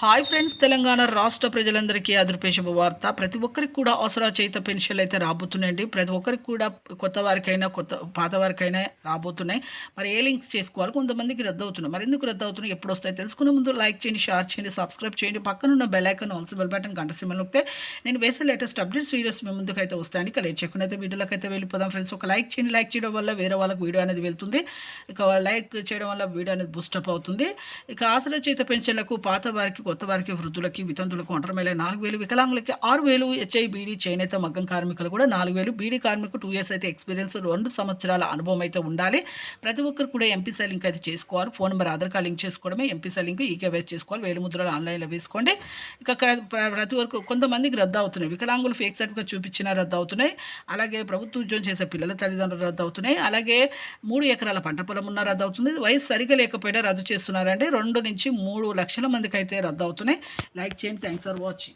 Hi friends Telangana రాష్ట్ర ప్రజలందరికీ అదృపే శుభవార్త. ప్రతి ఒక్కరికి కూడా అవసరా చేత పెన్షన్లు అయితే రాబోతున్నాయండి. ప్రతి ఒక్కరికి కూడా కొత్త వారికైనా కొత్త పాత వారికైనా రాబోతున్నాయి. మరి ఏ లింక్స్ చేసుకోవాలి? కొంతమందికి రద్దు అవుతున్నాయి మరి ఎందుకు రద్దు అవుతున్నాయి ఎప్పుడు వస్తాయి? తెలుసుకునే ముందు లైక్ చేయండి షేర్ చేయండి సబ్స్క్రైబ్ చేయండి. పక్కన ఉన్న bell icon also bell button గంట సిమ్మలు నొక్కితే నేను వేసే లేటెస్ట్ అప్డేట్స్ వీడియోస్ మీ ముందుకు అయితే వస్తాయని ఇక లేట్ చేయకుండా అయితే వీడియోలోకి అయితే వెళ్ళిపోదాం. ఫ్రెండ్స్ ఒక లైక్ చేయండి. లైక్ చేయడం వల్ల వేరే వాళ్ళకి వీడియో అనేది వెళ్తుంది. ఇక లైక్ చేయడం వల్ల వీడియో అనేది బూస్టప్ అవుతుంది. ఇక ఆసరా చేత పెన్షన్లకు పాత వారికి కొత్త వారికి వృద్ధులకి వితంతులకు ఒంటరి మేళ నాలుగు వేలు వికలాంగులకి ఆరు వేలు హెచ్ఐ బీడీ చేనేత మగ్గం కార్మికులు కూడా నాలుగు వేలు బీడీ కార్మికులు టూ ఇయర్స్ అయితే ఎక్స్పీరియన్స్ రెండు సంవత్సరాల అనుభవం అయితే ఉండాలి. ప్రతి ఒక్కరు కూడా ఎంపీసీ లింక్ అయితే చేసుకోవాలి. Phone number Aadhaar card link చేసుకోవడమే ఎంపీసీ లింక్ ఈకేవైస్ చేసుకోవాలి. వేలు ముద్రలు ఆన్లైన్లో వేసుకోండి. ఇక ప్ర- ప్రతి వరకు కొంతమందికి రద్దు అవుతున్నాయి వికలాంగులు ఫేక్ సర్టిఫికేట్ చూపించినా రద్దు అవుతున్నాయి అలాగే ప్రభుత్వ ఉద్యోగం చేసే పిల్లల తల్లిదండ్రులు రద్దు అవుతున్నాయి అలాగే మూడు ఎకరాల పంట పొలం ఉన్న రద్దు అవుతుంది వయసు సరిగా లేకపోయినా రద్దు చేస్తున్నారండి. రెండు నుంచి మూడు లక్షల మందికి అయితే రద్దు అవుతున్నాయి లైక్ చేయండి థ్యాంక్స్ ఫర్ వాచింగ్